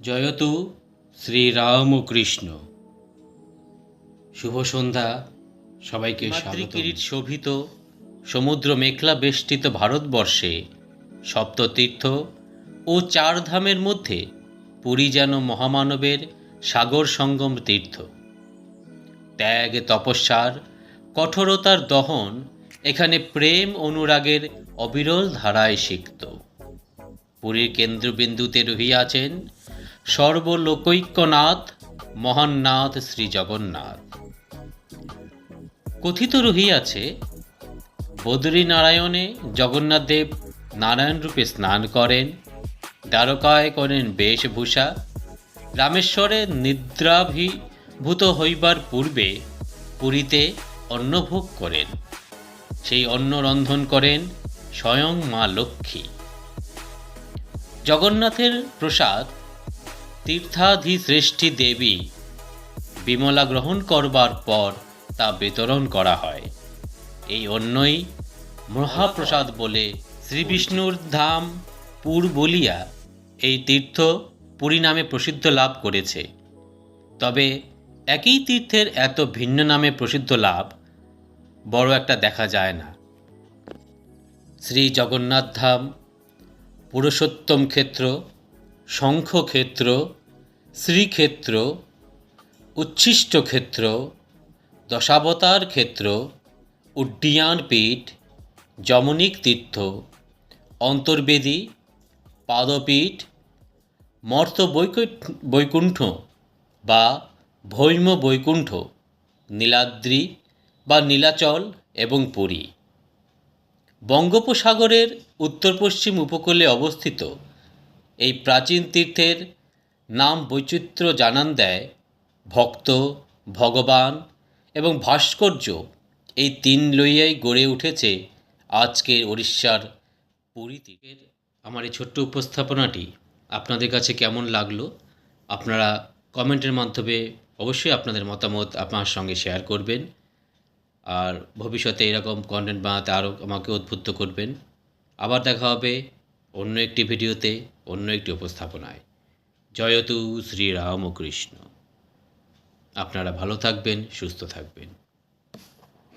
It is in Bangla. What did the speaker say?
জয়তু শ্রীরামকৃষ্ণ। শুভ সন্ধ্যা সবাইকে মাতৃকিরিট শোভিত। সমুদ্র মেঘলা বেষ্টিত ভারতবর্ষে সপ্ততীর্থ ও চার ধামের মধ্যে পুরী যেন মহামানবের সাগর সঙ্গম তীর্থ। ত্যাগ, তপস্যার কঠোরতার দহন এখানে প্রেম অনুরাগের অবিরল ধারায় সিক্ত। পুরীর কেন্দ্রবিন্দুতে রহিয়াছেন সর্বলোকৈক্যনাথ, মহান্নাথ শ্রী জগন্নাথ কথিত রহিয়াছে, বদ্রীনারায়ণে জগন্নাথ দেব নারায়ণ রূপে স্নান করেন, দ্বারকায় করেন বেশভূষা, রামেশ্বরে নিদ্রাভিভূত হইবার পূর্বে পুরীতে অন্নভোগ করেন। সেই অন্ন রন্ধন করেন স্বয়ং মা লক্ষ্মী। জগন্নাথের প্রসাদ তীর্থাধিশ্রেষ্ঠী দেবী। বিমলা গ্রহণ করবার পর তা বিতরণ করা হয়। এই অন্যই মহাপ্রসাদ বলে শ্রীবিষ্ণুর ধাম পুর বলিয়া এই তীর্থ পুরী নামে প্রসিদ্ধ লাভ করেছে। তবে একই তীর্থের এত ভিন্ন নামে প্রসিদ্ধ লাভ বড় একটা দেখা যায় না। শ্রী জগন্নাথ ধাম পুরুষোত্তম ক্ষেত্র শঙ্খক্ষেত্র, শ্রীক্ষেত্র উচ্ছিষ্ট ক্ষেত্র দশাবতার ক্ষেত্র উড্ডিয়ান পীঠ যমনিক তীর্থ অন্তর্বেদী, পাদপীঠ মর্ত বৈকুণ্ঠ বা ভৈম বৈকুণ্ঠ নীলাদ্রি বা নীলাচল এবং পুরী। বঙ্গোপসাগরের উত্তর পশ্চিম উপকূলে অবস্থিত এই প্রাচীন তীর্থের নাম বৈচিত্র্য জানান দেয় ভক্ত, ভগবান এবং ভাস্কর্য। এই তিন লইয়াই গড়ে উঠেছে আজকের উড়িষ্যার পুরী আমার এই ছোট্ট উপস্থাপনাটি আপনাদের কাছে কেমন লাগল? আপনারা কমেন্টের মাধ্যমে অবশ্যই আপনাদের মতামত আপনার সঙ্গে শেয়ার করবেন। আর ভবিষ্যতে এরকম কন্টেন্ট বানাতে আরও আমাকে উদ্বুদ্ধ করবেন। আবার দেখা হবে অন্য একটি ভিডিওতে অন্য একটি উপস্থাপনায়। জয়তু শ্রীরামকৃষ্ণ। আপনারা ভালো থাকবেন সুস্থ থাকবেন।